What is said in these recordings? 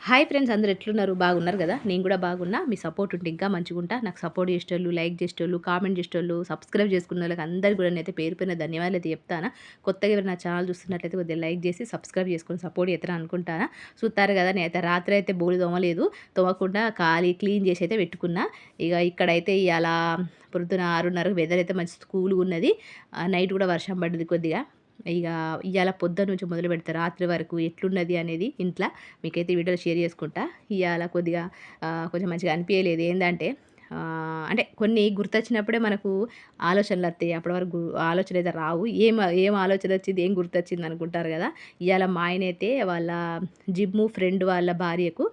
Hi friends అందరు ఎట్లున్నారు? బాగున్నారు కదా? నేను కూడా బాగున్నా. మీ సపోర్ట్ ఉంటే ఇంకా మంచిగుంటా. నాకు సపోర్ట్ చేసేటోళ్ళు లైక్ చేసేటోళ్ళు కామెంట్ చేసేటోళ్ళు సబ్స్క్రైబ్ చేసుకున్న వాళ్ళకి అందరు కూడా నేనైతే పేరు పైన ధన్యవాదాలు అయితే చెప్తాను. కొత్తగా ఎవరు నా ఛానల్ చూస్తున్నట్లయితే కొద్దిగా లైక్ చేసి సబ్స్క్రైబ్ చేసుకుని సపోర్ట్ చేస్తాను అనుకుంటాను. చూస్తారు కదా నేనైతే రాత్రి అయితే బోలి తోమలేదు. తోమకుండా ఖాళీ క్లీన్ చేసి అయితే పెట్టుకున్నా. ఇక ఇక్కడైతే ఇలా పొద్దున ఆరున్నరకు వెదర్ అయితే మంచి కూల్గా ఉన్నది. నైట్ కూడా వర్షం పడ్డది కొద్దిగా. ఇక ఇవాళ పొద్దున్న నుంచి మొదలు పెడతా రాత్రి వరకు ఎట్లున్నది అనేది ఇంట్లో మీకైతే వీడియోలో షేర్ చేసుకుంటా. ఇవాళ కొద్దిగా కొంచెం మంచిగా అనిపించలేదు ఏంటంటే అంటే కొన్ని గుర్తొచ్చినప్పుడే మనకు ఆలోచనలు వస్తాయి. అప్పటి వరకు ఆలోచన అయితే రావు. ఏం ఏం ఆలోచన వచ్చింది ఏం గుర్తొచ్చింది అనుకుంటారు కదా. ఇవాళ మా ఆయన అయితే వాళ్ళ జిమ్ము ఫ్రెండ్ వాళ్ళ భార్యకు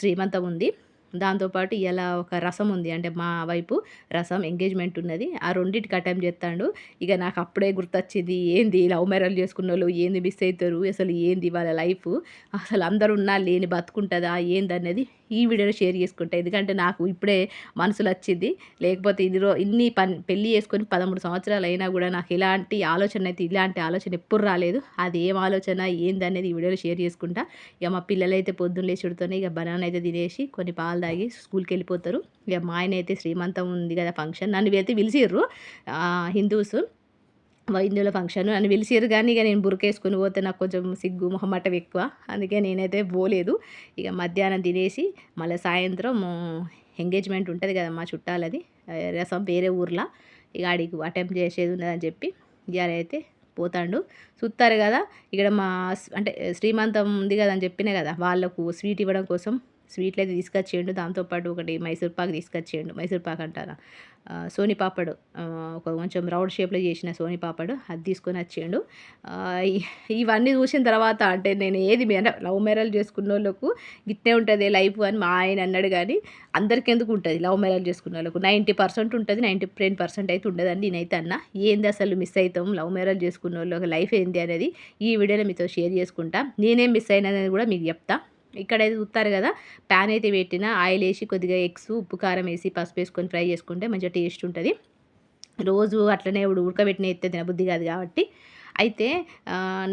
శ్రీమంతం ఉంది. దాంతోపాటు ఇలా ఒక రసం ఉంది. అంటే మా వైపు రసం ఎంగేజ్మెంట్ ఉన్నది. ఆ రెండింటికి అటెంప్ట్ చేస్తాడు. ఇక నాకు అప్పుడే గుర్తొచ్చింది ఏంది లవ్ మ్యారేజ్ చేసుకున్న వాళ్ళు ఏంది మిస్ అవుతారు అసలు ఏంది వాళ్ళ లైఫ్? అసలు అందరు ఉన్నా లేని బతుకుంటుందా? ఏంది అనేది ఈ వీడియోలో షేర్ చేసుకుంటా. ఎందుకంటే నాకు ఇప్పుడే మనసులో వచ్చింది లేకపోతే ఇది ఇన్ని పని పెళ్ళి చేసుకొని పదమూడు సంవత్సరాలు అయినా కూడా నాకు ఇలాంటి ఆలోచన అయితే ఇలాంటి ఆలోచన ఎప్పుడు రాలేదు. అది ఏం ఆలోచన ఏంది అనేది ఈ వీడియోలో షేర్ చేసుకుంటా. ఇక మా పిల్లలు అయితే పొద్దున్న లేచుడుతోనే ఇక బనానా అయితే తినేసి కొన్ని పాలు తాగి స్కూల్కి వెళ్ళిపోతారు. ఇక మా ఆయన అయితే శ్రీమంతం ఉంది కదా ఫంక్షన్. నన్ను అయితే పిలిచిర్రు హిందూస్. వైద్యుల ఫంక్షన్. నన్ను పిలిచారు కానీ ఇక నేను బురకేసుకొని పోతే నాకు కొంచెం సిగ్గు మొహమాటం ఎక్కువ. అందుకే నేనైతే పోలేదు. ఇక మధ్యాహ్నం తినేసి మళ్ళీ సాయంత్రం ఎంగేజ్మెంట్ ఉంటుంది కదా మా చుట్టాలది రసం వేరే ఊర్లో. ఇక ఆడికి అటెంప్ట్ చేసేది ఉన్నదని చెప్పి ఇవాళ అయితే పోతాడు. చూస్తారు కదా ఇక్కడ మా అంటే శ్రీమంతం ఉంది కదా అని చెప్పినా కదా వాళ్ళకు స్వీట్ ఇవ్వడం కోసం స్వీట్లు అయితే తీసుకొచ్చేయండు. దాంతోపాటు ఒకటి మైసూర్ పాక్ తీసుకొచ్చేయండు. మైసూర్ పాక్ అంటారా? సోని పాపడు. ఒక కొంచెం రౌండ్ షేప్లో చేసిన సోని పాపడు. అది తీసుకొని వచ్చేయండు. ఇవన్నీ చూసిన తర్వాత అంటే నేను ఏది అంటే లవ్ మ్యారేజ్ చేసుకున్న వాళ్ళకు గిట్టే ఉంటుంది లైఫ్ అని మా ఆయన అన్నాడు కానీ అందరికి ఎందుకు ఉంటుంది లవ్ మ్యారేజ్ చేసుకున్న వాళ్ళకు నైంటీ పర్సెంట్ ఉంటుంది నైంటీ టెన్ పర్సెంట్ అయితే ఉండదండి నేనైతే అన్న. ఏంది అసలు మిస్ అవుతాం లవ్ మ్యారేజ్ చేసుకున్న వాళ్ళకి లైఫ్ ఏంది అనేది ఈ వీడియోలో మీతో షేర్ చేసుకుంటా. నేనేం మిస్ అయినది కూడా మీకు చెప్తా. ఇక్కడైతే చూస్తారు కదా ప్యాన్ అయితే పెట్టిన ఆయిల్ వేసి కొద్దిగా ఎగ్స్ ఉప్పు కారం వేసి పసుపు వేసుకొని ఫ్రై చేసుకుంటే మంచిగా టేస్ట్ ఉంటుంది. రోజు అట్లనే ఇప్పుడు ఉడకబెట్టిన ఎత్తే తినబుద్ధి కాదు కాబట్టి. అయితే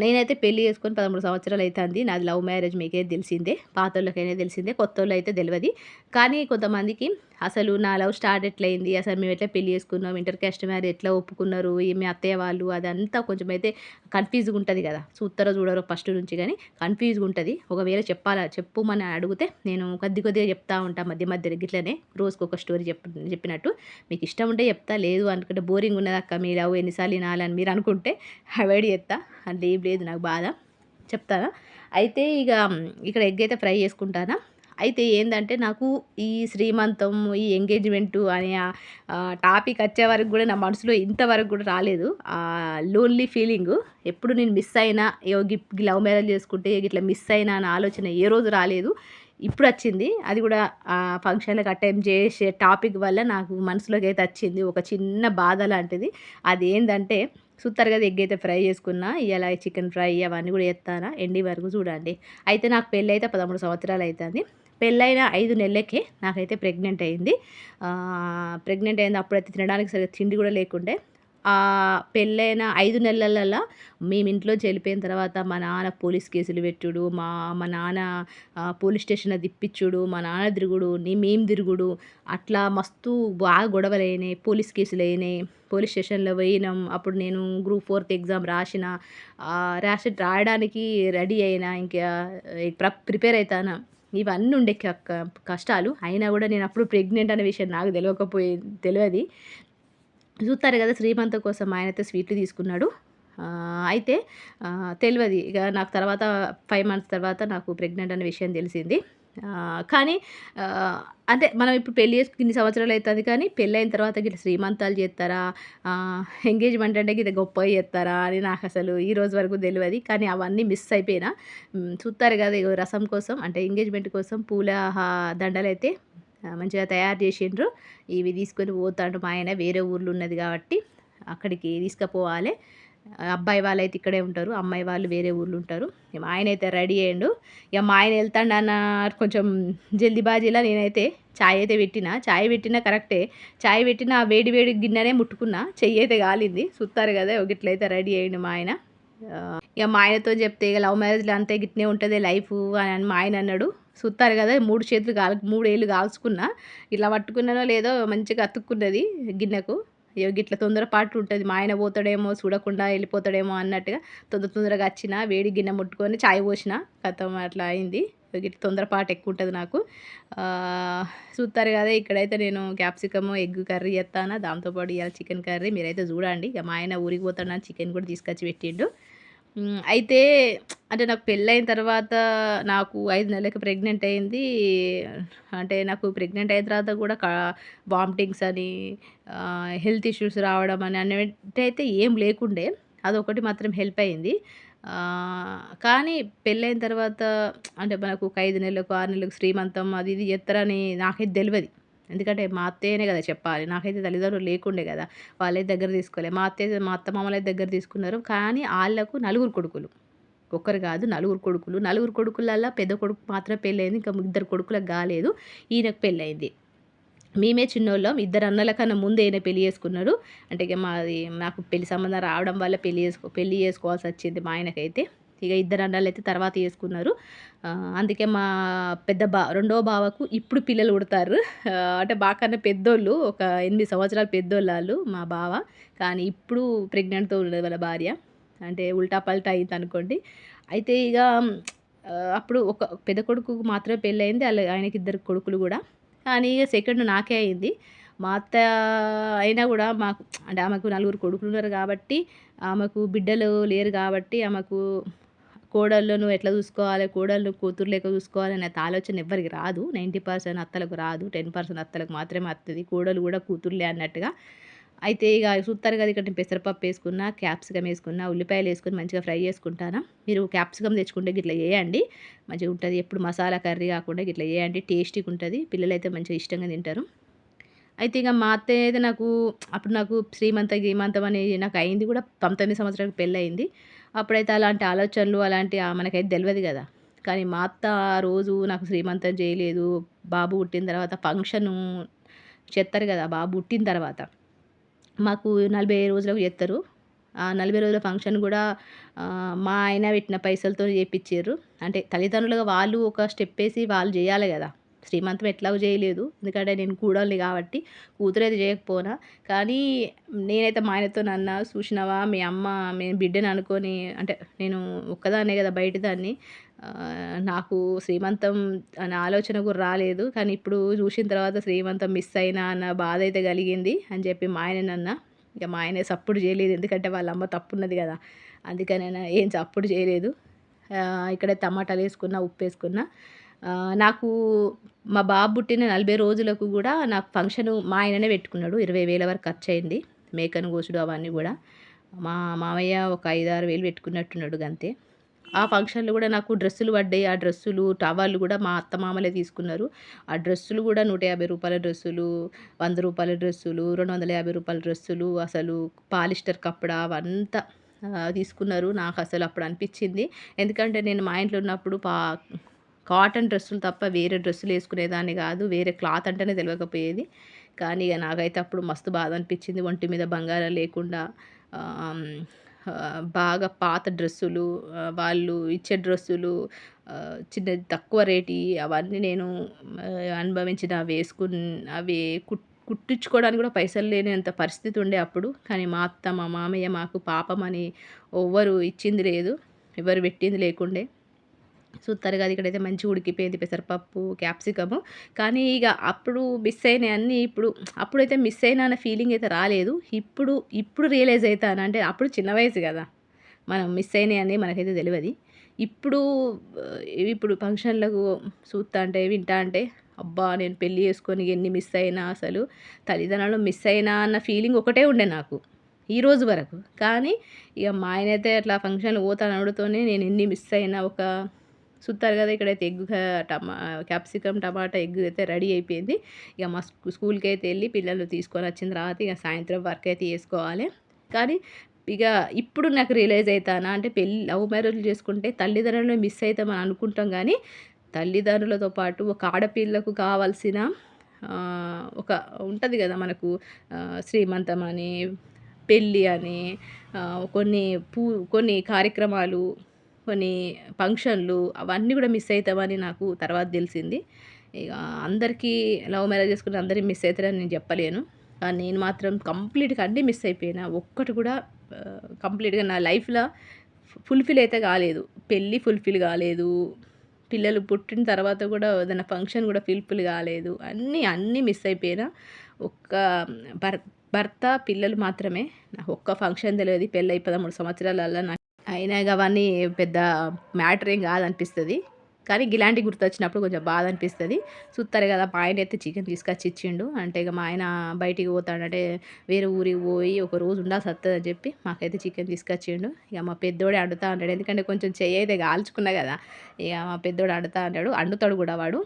నేనైతే పెళ్ళి చేసుకొని పదమూడు సంవత్సరాలు అవుతుంది నాది లవ్ మ్యారేజ్ మీకే తెలిసిందే. పాత వాళ్ళకైనా తెలిసిందే కొత్త వాళ్ళు అయితే తెలియదు కానీ కొంతమందికి అసలు నా లవ్ స్టార్ట్ ఎట్లయింది? అసలు మేము ఎట్లా పెళ్ళి చేసుకున్నాం? ఇంటర్ క్యాస్ట్ మ్యారేజ్ ఎట్లా ఒప్పుకున్నారు? మీ అత్తయ్య వాళ్ళు? అదంతా కొంచెం అయితే కన్ఫ్యూజ్గా ఉంటుంది కదా. చూస్తారో చూడరో ఫస్ట్ నుంచి కానీ కన్ఫ్యూజ్గా ఉంటుంది. ఒకవేళ చెప్పాలా చెప్పుమని అడిగితే నేను కొద్ది కొద్దిగా చెప్తా ఉంటాను మధ్య మధ్య గిట్లనే. రోజుకు ఒక స్టోరీ చెప్ప చెప్పినట్టు. మీకు ఇష్టం ఉంటే చెప్తా లేదు అనుకుంటే బోరింగ్ ఉన్నది అక్క. మీ లవ్ ఎన్నిసార్లు వినాలని మీరు అనుకుంటే అవాయిడ్ చేస్తా. అంటే ఏం లేదు నాకు బాధ. చెప్తాను? అయితే ఇక ఇక్కడ ఎగ్ అయితే ఫ్రై చేసుకుంటానా? అయితే ఏంటంటే నాకు ఈ శ్రీమంతం ఈ ఎంగేజ్మెంటు అనే టాపిక్ వచ్చే వరకు కూడా నా మనసులో ఇంతవరకు కూడా రాలేదు. Lonely feeling. ఎప్పుడు నేను మిస్ అయినా ఏ లవ్ మ్యారేజ్ చేసుకుంటే ఇట్లా మిస్ అయినా అనే ఆలోచన ఏ రోజు రాలేదు. ఇప్పుడు వచ్చింది. అది కూడా ఫంక్షన్లకు అటెంప్ట్ చేసే టాపిక్ వల్ల నాకు మనసులోకి అయితే వచ్చింది. ఒక చిన్న బాధ లాంటిది. అది ఏంటంటే చూస్తారు కదా ఎగ్ అయితే ఫ్రై చేసుకున్నా ఇలా చికెన్ ఫ్రై అవన్నీ కూడా చేస్తానా ఎండి వరకు చూడండి. అయితే నాకు పెళ్ళి అయితే పదమూడు సంవత్సరాలు అవుతుంది పెళ్ళైన ఐదు నెలలకే నాకైతే ప్రెగ్నెంట్ అయింది. ప్రెగ్నెంట్ అయింది. అప్పుడైతే తినడానికి సరిగ్గా తిండి కూడా లేకుండే. పెళ్ళైన ఐదు నెలలలో మేము ఇంట్లో చెల్లిపోయిన తర్వాత మా నాన్న పోలీస్ కేసులు పెట్టుడు మా మా నాన్న పోలీస్ స్టేషన్ తిప్పించుడు మా నాన్న తిరుగుడు మేము తిరుగుడు అట్లా మస్తు బాగా గొడవలు అయినాయి పోలీస్ కేసులు అయినాయి. పోలీస్ స్టేషన్లో పోయినాం. అప్పుడు నేను గ్రూప్ ఫోర్త్ ఎగ్జామ్ రాసిన. రాసి రాయడానికి రెడీ అయినా. ఇంకా ప్రిపేర్ అవుతానా ఇవన్నీ ఉండే కష్టాలు. అయినా కూడా నేను అప్పుడు ప్రెగ్నెంట్ అనే విషయం నాకు తెలియకపోయి తెలియదు చూస్తారు కదా శ్రీమంత కోసం ఆయన అయితే స్వీట్లు తీసుకున్నాడు. అయితే తెలియదు ఇక నాకు తర్వాత ఫైవ్ మంత్స్ తర్వాత నాకు ప్రెగ్నెంట్ అనే విషయం తెలిసింది. కానీ అంటే మనం ఇప్పుడు పెళ్ళి చేసుకుని ఇన్ని సంవత్సరాలు అవుతుంది కానీ పెళ్ళి అయిన తర్వాత గిట్ల శ్రీమంతాలు చేస్తారా? ఎంగేజ్మెంట్ అంటే గిట్ల గొప్ప చేస్తారా అని నాకు అసలు ఈ రోజు వరకు తెలియదు కానీ అవన్నీ మిస్ అయిపోయినా. చూస్తారు కదా రసం కోసం అంటే ఎంగేజ్మెంట్ కోసం పూల దండలు అయితే మంచిగా తయారు చేసిండ్రు. ఇవి తీసుకొని పోతాడు మా ఆయన. వేరే ఊర్లో ఉన్నది కాబట్టి అక్కడికి తీసుకుపోవాలి. అబ్బాయి వాళ్ళు అయితే ఇక్కడే ఉంటారు అమ్మాయి వాళ్ళు వేరే ఊళ్ళో ఉంటారు. మా ఆయన అయితే రెడీ అయ్యిండు. ఇక మా ఆయన వెళ్తాడు అన్న కొంచెం జల్దీ బాజీలా నేనైతే చాయ్ అయితే పెట్టిన. చాయ్ పెట్టినా కరెక్టే. చాయ్ పెట్టిన వేడి వేడి గిన్నెనే ముట్టుకున్నా. చెయ్యి అయితే కాలింది చూస్తారు కదా ఇట్లయితే రెడీ అయ్యిండు మా ఆయన. ఇక మా ఆయనతో చెప్తే ఇక లవ్ మ్యారేజ్లో అంతే గిట్నే ఉంటుంది లైఫ్ అని మా ఆయన అన్నాడు. చూస్తారు కదా మూడు చేతులు కాల్ మూడు ఏళ్ళు కాల్చుకున్నా ఇలా పట్టుకున్నానో లేదో మంచిగా అతుక్కున్నది గిన్నెకు. అయ్యో గిట్ల తొందరపాటు ఉంటుంది మా ఆయన పోతాడేమో చూడకుండా వెళ్ళిపోతాడేమో అన్నట్టుగా తొందర తొందరగా వచ్చిన వేడి గిన్నె ముట్టుకొని చాయ్ పోసిన కథం అట్లా అయింది. గిట్ల తొందరపాటు ఎక్కువ ఉంటుంది నాకు. చూస్తారు కదా ఇక్కడైతే నేను క్యాప్సికమ్ ఎగ్ కర్రీ చేస్తాను దాంతోపాటు ఇవాళ చికెన్ కర్రీ. మీరైతే చూడండి ఇక మా ఆయన ఊరికి పోతాను చికెన్ కూడా తీసుకొచ్చి పెట్టిండు. అయితే అంటే నాకు పెళ్ళైన తర్వాత నాకు ఐదు నెలలకి ప్రెగ్నెంట్ అయింది. అంటే నాకు ప్రెగ్నెంట్ అయిన తర్వాత కూడా వామిటింగ్స్ అని హెల్త్ ఇష్యూస్ రావడం అని అనేటైతే ఏం లేకుండే. అదొకటి మాత్రం హెల్ప్ అయింది. కానీ పెళ్ళైన తర్వాత అంటే మనకు ఒక ఐదు నెలలకు ఆరు నెలలకు శ్రీమంతం అది ఇది చేస్తారని నాకైతే తెలియదు ఎందుకంటే మా అత్తయ్యనే కదా చెప్పాలి. నాకైతే తల్లిదండ్రులు లేకుండే కదా. వాళ్ళే దగ్గర తీసుకోలే. మా అత్తయ్య మా అత్త మామలే దగ్గర తీసుకున్నారు. కానీ వాళ్ళకు నలుగురు కొడుకులు. ఒక్కరు కాదు నలుగురు కొడుకులు. నలుగురు కొడుకులల్లో పెద్ద కొడుకు మాత్రమే పెళ్ళయింది ఇంకా ఇద్దరు కొడుకులకు కాలేదు. ఈయనకు పెళ్ళయింది మేమే చిన్నోళ్ళం. ఇద్దరు అన్నల కన్నా ముందు ఈయన పెళ్ళి చేసుకున్నాడు. అంటే ఇక మాది నాకు పెళ్ళి సంబంధం రావడం వల్ల పెళ్ళి చేసుకో పెళ్ళి చేసుకోవాల్సి వచ్చింది మా ఆయనకైతే. ఇక ఇద్దరు అన్నలు అయితే తర్వాత చేసుకున్నారు అందుకే మా పెద్ద బా రెండో బావకు ఇప్పుడు పిల్లలు పుడతారు. అంటే బాకన్నా పెద్దోళ్ళు ఒక ఎనిమిది సంవత్సరాలు పెద్దోళ్ళు వాళ్ళు మా బావ. కానీ ఇప్పుడు ప్రెగ్నెంట్తో ఉండదు వాళ్ళ భార్య. అంటే ఉల్టా పల్టా అయింది అనుకోండి. అయితే ఇక అప్పుడు ఒక పెద్ద కొడుకు మాత్రమే పెళ్ళయింది అలా ఆయనకి ఇద్దరు కొడుకులు కూడా. కానీ ఇక సెకండ్ నాకే అయింది. మా అత్త అయినా కూడా మాకు అంటే ఆమెకు నలుగురు కొడుకులు ఉన్నారు కాబట్టి ఆమెకు బిడ్డలు లేరు కాబట్టి ఆమెకు కోడళ్ళను ఎట్లా చూసుకోవాలి? కోడళ్ళు కూతురు లేక చూసుకోవాలి అనే ఆలోచన ఎవ్వరికి రాదు. నైంటీ పర్సెంట్ అత్తలకు రాదు. టెన్ పర్సెంట్ అత్తలకు మాత్రమే వస్తుంది కోడలు కూడా కూతురులే అన్నట్టుగా. అయితే ఇక చూస్తారు కదా ఇక్కడ నేను పెసరపప్పు వేసుకున్న క్యాప్సికమ్ వేసుకున్న ఉల్లిపాయలు వేసుకుని మంచిగా ఫ్రై చేసుకుంటాను? మీరు క్యాప్సికమ్ తెచ్చుకుంటే ఇట్లా వేయండి మంచిగా ఉంటుంది. ఎప్పుడు మసాలా కర్రీ కాకుండా ఇట్లా వేయండి టేస్టీగా ఉంటుంది. పిల్లలు అయితే మంచిగా ఇష్టంగా తింటారు. అయితే ఇక మా అత్త అయితే నాకు అప్పుడు నాకు శ్రీమంత గీమంతం అనేది నాకు అయింది కూడా పంతొమ్మిది సంవత్సరాలకు పెళ్ళి అయింది అప్పుడైతే అలాంటి ఆలోచనలు అలాంటి మనకైతే తెలియదు కదా. కానీ మా అత్త ఆ రోజు నాకు శ్రీమంతం చేయలేదు. బాబు పుట్టిన తర్వాత ఫంక్షను చెప్తారు కదా బాబు పుట్టిన తర్వాత. మాకు నలభై రోజులకు చేస్తారు ఆ నలభై రోజుల ఫంక్షన్ కూడా మా ఆయన పెట్టిన పైసలతో చేయించారు అంటే తల్లిదండ్రులుగా వాళ్ళు ఒక స్టెప్ వేసి వాళ్ళు చేయాలి కదా. శ్రీమంతం ఎట్లాగో చేయలేదు. ఎందుకంటే నేను కూడాలి కాబట్టి కూతురు అయితే చేయకపోనా. కానీ నేనైతే మా ఆయనతో నన్న చూసినావా? మీ అమ్మ మీ బిడ్డని అనుకొని అంటే నేను ఒక్కదాన్నే కదా బయట దాన్ని నాకు శ్రీమంతం అనే ఆలోచన కూడా రాలేదు. కానీ ఇప్పుడు చూసిన తర్వాత శ్రీమంతం మిస్ అయినా అన్న బాధ అయితే కలిగింది అని చెప్పి మా ఆయన నన్న. ఇక మా ఆయన సప్పుడు చేయలేదు. ఎందుకంటే వాళ్ళ అమ్మ తప్పున్నది కదా. అందుకని ఏం సప్పుడు చేయలేదు. ఇక్కడ టమాటాలు వేసుకున్న ఉప్పు వేసుకున్న. నాకు మా బాబు పుట్టిన నలభై రోజులకు కూడా నాకు ఫంక్షను మా ఆయననే పెట్టుకున్నాడు. ఇరవై వేల వరకు ఖర్చు అయింది మేకను కోసుడు అవన్నీ కూడా. మా మామయ్య ఒక ఐదు ఆరు వేలు పెట్టుకున్నట్టున్నాడు అంతే ఆ ఫంక్షన్లో కూడా నాకు డ్రెస్సులు పడ్డాయి. ఆ డ్రెస్సులు టవాళ్ళు కూడా మా అత్త మామలే తీసుకున్నారు. ఆ డ్రెస్సులు కూడా నూట యాభై రూపాయల డ్రెస్సులు వంద రూపాయల డ్రెస్సులు రెండు వందల యాభై రూపాయల డ్రెస్సులు అసలు పాలిస్టర్ కప్పడా అవంతా తీసుకున్నారు. నాకు అసలు అప్పుడు అనిపించింది. ఎందుకంటే నేను మా ఇంట్లో ఉన్నప్పుడు పా కాటన్ డ్రెస్సులు తప్ప వేరే డ్రెస్సులు వేసుకునేదాన్ని కాదు వేరే క్లాత్ అంటేనే తెలియకపోయేది. కానీ ఇక నాకైతే అప్పుడు మస్తు బాధ అనిపించింది. ఒంటి మీద బంగారం లేకుండా బాగా పాత డ్రెస్సులు వాళ్ళు ఇచ్చే డ్రెస్సులు చిన్న తక్కువ రేటి అవన్నీ నేను అనుభవించిన వేసుకుని అవి కుట్ కుట్టించుకోవడానికి కూడా పైసలు లేనంత పరిస్థితి ఉండే అప్పుడు. కానీ మా అత్త మా మామయ్య మాకు పాపం అని ఎవ్వరు ఇచ్చింది లేదు. ఎవరు పెట్టింది లేకుండే. చూస్తారు కదా ఇక్కడైతే మంచిగా ఉడికిపోయింది పెసరపప్పు క్యాప్సికము కానీ ఇక అప్పుడు మిస్ అయినాయి అన్నీ ఇప్పుడు అప్పుడైతే మిస్ అయినా అన్న ఫీలింగ్ అయితే రాలేదు. ఇప్పుడు ఇప్పుడు రియలైజ్ అవుతాను. అంటే అప్పుడు చిన్న వయసు కదా. మనం మిస్ అయినాయి అని మనకైతే తెలియదు. ఇప్పుడు ఇప్పుడు ఫంక్షన్లకు చూస్తా అంటే వింటా అంటే అబ్బా నేను పెళ్ళి చేసుకొని ఎన్ని మిస్ అయినా అసలు తల్లిదండ్రులు మిస్ అయినా అన్న ఫీలింగ్ ఒకటే ఉండే నాకు ఈ రోజు వరకు. కానీ ఇక మా ఆయన అయితే అట్లా ఫంక్షన్ పోతాను నేను ఎన్ని మిస్ అయినా ఒక చూస్తారు కదా ఇక్కడైతే ఎగ్ టమా క్యాప్సికమ్ టమాటా ఎగ్ అయితే రెడీ అయిపోయింది. ఇక మా స్కూల్కి అయితే వెళ్ళి పిల్లలు తీసుకొని వచ్చిన తర్వాత ఇక సాయంత్రం వర్క్ అయితే చేసుకోవాలి కానీ ఇక ఇప్పుడు నాకు రియలైజ్ అవుతానా అంటే పెళ్ళి లవ్ మ్యారేజ్లు చేసుకుంటే తల్లిదండ్రులను మిస్ అవుతామని అనుకుంటాం కానీ తల్లిదండ్రులతో పాటు ఒక ఆడపిల్లకు కావాల్సిన ఒక ఉంటుంది కదా మనకు శ్రీమంతం అని పెళ్ళి అని కొన్ని పూ కొన్ని కార్యక్రమాలు కొన్ని ఫంక్షన్లు అవన్నీ కూడా మిస్ అవుతామని నాకు తర్వాత తెలిసింది. ఇక అందరికీ లవ్ మ్యారేజ్ చేసుకుని అందరికీ మిస్ అవుతారని నేను చెప్పలేను. కానీ నేను మాత్రం కంప్లీట్గా అన్నీ మిస్ అయిపోయినా. ఒక్కటి కూడా కంప్లీట్గా నా లైఫ్లో ఫుల్ఫిల్ అయితే కాలేదు. పెళ్ళి ఫుల్ఫిల్ కాలేదు. పిల్లలు పుట్టిన తర్వాత కూడా ఏదైనా ఫంక్షన్ కూడా ఫుల్ఫిల్ కాలేదు. అన్నీ అన్నీ మిస్ అయిపోయినా. ఒక్క భర్ భర్త పిల్లలు మాత్రమే. నాకు ఒక్క ఫంక్షన్ తెలియదు. పెళ్ళి పదమూడు సంవత్సరాలల్లో నాకు అయినా అవన్నీ పెద్ద మ్యాటర్ ఏం కాదనిపిస్తుంది. కానీ ఇలాంటి గుర్తొచ్చినప్పుడు కొంచెం బాధ అనిపిస్తుంది చూస్తారు కదా మా ఆయన అయితే చికెన్ తీసుకొచ్చి ఇచ్చిండు. అంటే ఇక మా ఆయన బయటికి పోతాడంటే వేరే ఊరికి పోయి ఒక రోజు ఉండాల్సి వస్తుంది అని చెప్పి మాకైతే చికెన్ తీసుకొచ్చిండు. ఇక మా పెద్దోడే అడుగుతా అంటాడు. ఎందుకంటే కొంచెం చెయ్యి అయితే కాల్చుకున్నా కదా ఇక మా పెద్దోడు అడుగుతా అంటాడు. అండుతాడు కూడా వాడు.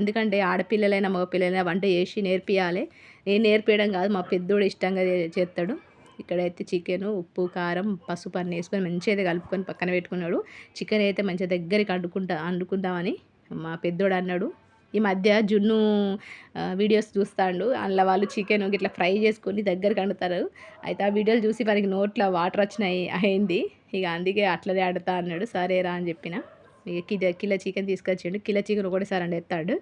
ఎందుకంటే ఆడపిల్లలైనా మగపిల్లలైనా వంట చేసి నేర్పియాలి. నేను నేర్పించడం కాదు మా పెద్దోడు ఇష్టంగా చేస్తాడు ఇక్కడైతే చికెన్ ఉప్పు కారం పసుపు అన్నీ వేసుకొని మంచిగా అయితే కలుపుకొని పక్కన పెట్టుకున్నాడు. చికెన్ అయితే మంచిగా దగ్గరికి అడ్డుకుంటా వండుకుందామని మా పెద్దోడు అన్నాడు. ఈ మధ్య జున్ను వీడియోస్ చూస్తాడు. అందులో వాళ్ళు చికెన్ ఇట్లా ఫ్రై చేసుకొని దగ్గరికి వండుతారు అయితే ఆ వీడియోలు చూసి మనకి నోట్లో వాటర్ వచ్చినాయి అయింది. ఇక అందుకే అట్లనే ఆడుతా అన్నాడు. సరేరా అని చెప్పిన. ఇక కిలో కిలో చికెన్ తీసుకొచ్చిండు. కిలో చికెన్ ఒకటేసారి అండి ఎత్తాడు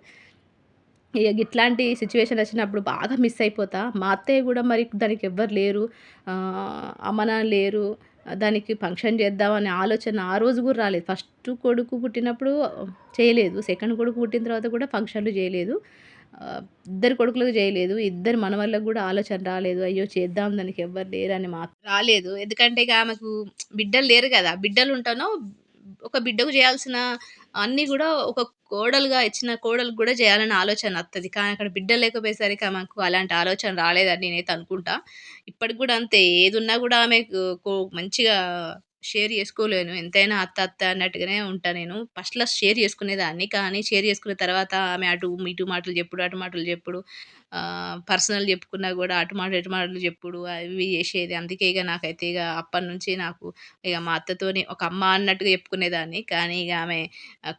ఇక ఇట్లాంటి సిచ్యువేషన్ వచ్చినప్పుడు బాగా మిస్ అయిపోతా. మా అత్తయ్య కూడా మరి దానికి ఎవ్వరు లేరు. అమ్మ నాన్న లేరు. దానికి ఫంక్షన్ చేద్దామనే ఆలోచన ఆ రోజు కూడా రాలేదు. ఫస్ట్ కొడుకు పుట్టినప్పుడు చేయలేదు. సెకండ్ కొడుకు పుట్టిన తర్వాత కూడా ఫంక్షన్లు చేయలేదు. ఇద్దరు కొడుకులకు చేయలేదు. ఇద్దరు మన కూడా ఆలోచన రాలేదు. అయ్యో చేద్దాం దానికి ఎవ్వరు లేరు అని మాత్రం రాలేదు. ఎందుకంటే ఇక ఆమెకు బిడ్డలు లేరు కదా. బిడ్డలు ఉంటానో ఒక బిడ్డకు చేయాల్సిన అన్నీ కూడా ఒక కోడలుగా ఇచ్చిన కోడలు కూడా చేయాలని ఆలోచన వస్తుంది కానీ అక్కడ బిడ్డ లేకపోయేసరికి ఆమెకు అలాంటి ఆలోచన రాలేదని నేనైతే అనుకుంటా. ఇప్పటికి కూడా అంతే. ఏదున్నా కూడా ఆమె మంచిగా షేర్ చేసుకోలేను. ఎంతైనా అత్త అత్త అన్నట్టుగానే ఉంటా నేను. ఫస్ట్లో షేర్ చేసుకునేదాన్ని. కానీ షేర్ చేసుకున్న తర్వాత ఆమె అటు ఇటు మాటలు చెప్పుడు అటు మాటలు చెప్పుడు పర్సనల్ చెప్పుకున్నా కూడా అటు మాట ఇటు మాటలు చెప్పుడు అవి చేసేది. అందుకే ఇక నాకైతే ఇక అప్పటి నుంచి నాకు ఇక మా అత్తతోని ఒక అమ్మ అన్నట్టుగా చెప్పుకునేదాన్ని. కానీ ఇక ఆమె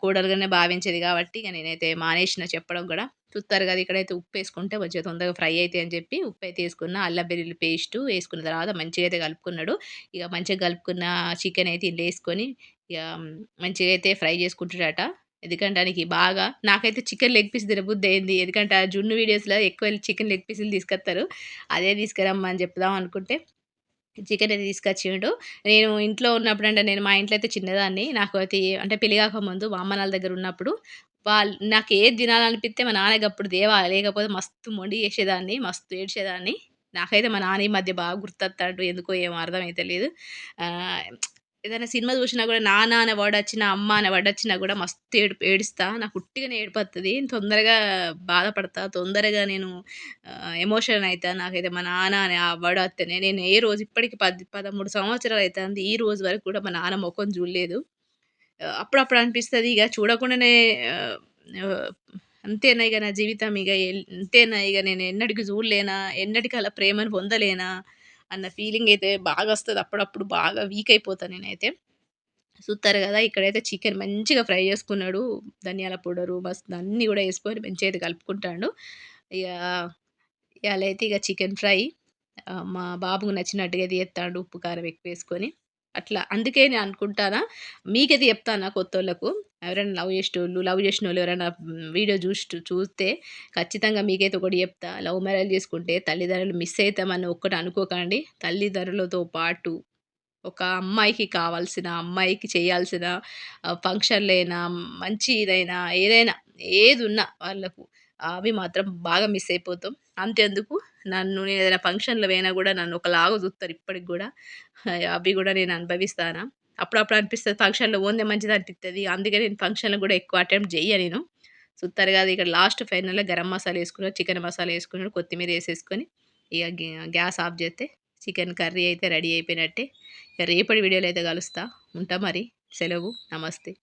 కోడలుగానే భావించేది కాబట్టి ఇక నేనైతే మానేసిన చెప్పడం కూడా. చూస్తారు కదా! ఇక్కడైతే ఉప్పు వేసుకుంటే కొంచెం తొందరగా ఫ్రై అయితే అని చెప్పి ఉప్పు అయితే వేసుకున్న అల్లం వెల్లుల్లి పేస్ట్ వేసుకున్న తర్వాత మంచిగా అయితే కలుపుకున్నాడు. ఇక మంచిగా కలుపుకున్న చికెన్ అయితే ఇంట్లో వేసుకొని ఇక మంచిగా అయితే ఫ్రై చేసుకుంటాడట ఎందుకంటే ఆయనకి బాగా నాకైతే చికెన్ లెగ్ పీస్ తినబుద్ధి అయింది. ఎందుకంటే ఆ జున్ను వీడియోస్లో ఎక్కువ చికెన్ లెగ్ పీసులు తీసుకొస్తారు. అదే తీసుకురమ్మని చెప్దాం అనుకుంటే చికెన్ అయితే తీసుకొచ్చిండు. నేను ఇంట్లో ఉన్నప్పుడు అంటే నేను మా ఇంట్లో అయితే చిన్నదాన్ని. నాకు అయితే అంటే పెళ్ళి కాకముందు మా అమ్మ దగ్గర ఉన్నప్పుడు వాళ్ళు నాకు ఏది తినాలనిపిస్తే మా నాన్నకి అప్పుడు తేవాలి లేకపోతే మస్తు మొండి చేసేదాన్ని మస్తు ఏడ్చేదాన్ని. నాకైతే మా నాన్న ఈ మధ్య బాగా గుర్తొస్తాడు ఎందుకో ఏమో అర్థమైతే లేదు. ఏదైనా సినిమా చూసినా కూడా నాన్న అనే వర్డ్ వచ్చినా అమ్మ అనే వర్డ్ వచ్చినా కూడా మస్తు ఏడు ఏడుస్తా. నాకు ఉట్టిగానే ఏడిపోతుంది తొందరగా బాధపడతా తొందరగా నేను ఎమోషన్ అవుతా నాకైతే మా నాన్న అనే ఆ వర్డ్ వస్తేనే నేను ఏ రోజు ఇప్పటికి పది పదమూడు సంవత్సరాలు అవుతుంది ఈ రోజు వరకు కూడా మా నాన్న ముఖం చూడలేదు. అప్పుడప్పుడు అనిపిస్తుంది. ఇక చూడకుండానే అంతేనా ఇక నా జీవితం? ఇక అంతేనా ఇక నేను ఎన్నటికి చూడలేనా? ఎన్నటికి అలా ప్రేమను పొందలేనా? అన్న ఫీలింగ్ అయితే బాగా వస్తుంది. అప్పుడప్పుడు బాగా వీక్ అయిపోతాను నేనైతే. చూస్తారు కదా ఇక్కడైతే చికెన్ మంచిగా ఫ్రై చేసుకున్నాడు. ధనియాల పౌడరు మస్తు అన్నీ కూడా వేసుకొని మంచిగా అయితే కలుపుకుంటాడు. ఇక ఇవాళ అయితే ఇక చికెన్ ఫ్రై. మా బాబుకు నచ్చినట్టుగా అయితే చేస్తాడు ఉప్పు కారం ఎక్కువ వేసుకొని. అట్లా అందుకే నేను అనుకుంటానా. మీకైతే చెప్తానా కొత్తోళ్ళకు? ఎవరైనా లవ్ చేసేటోళ్ళు లవ్ చేసిన వాళ్ళు ఎవరైనా వీడియో చూసి చూస్తే ఖచ్చితంగా మీకైతే ఒకటి చెప్తా. లవ్ మ్యారేజ్ చేసుకుంటే తల్లిదండ్రులు మిస్ అవుతామని ఒక్కటి అనుకోకండి. తల్లిదండ్రులతో పాటు ఒక అమ్మాయికి కావాల్సిన అమ్మాయికి చేయాల్సిన ఫంక్షన్లైనా మంచి ఇదైనా ఏదైనా ఏది ఉన్నా వాళ్ళకు అవి మాత్రం బాగా మిస్ అయిపోతాం. అంతేందుకు నన్ను నేను ఏదైనా ఫంక్షన్లో పోయినా కూడా నన్ను ఒకలాగా చూస్తారు ఇప్పటికి కూడా. అవి కూడా నేను అనుభవిస్తాను? అప్పుడప్పుడు అనిపిస్తుంది ఫంక్షన్లో ఓన్దే మంచిది అనిపిస్తుంది అందుకే నేను ఫంక్షన్లో కూడా ఎక్కువ అటెంప్ట్ చెయ్య నేను. చూస్తారు కదా ఇక్కడ లాస్ట్ ఫైనల్లో గరం మసాలా వేసుకున్నాడు చికెన్ మసాలా వేసుకున్నాడు కొత్తిమీర వేసేసుకొని ఇక గ్యాస్ ఆఫ్ చేస్తే చికెన్ కర్రీ అయితే రెడీ అయిపోయినట్టే. ఇక రేపటి వీడియోలో అయితే కలుస్తా. ఉంటా మరి. సెలవు. నమస్తే.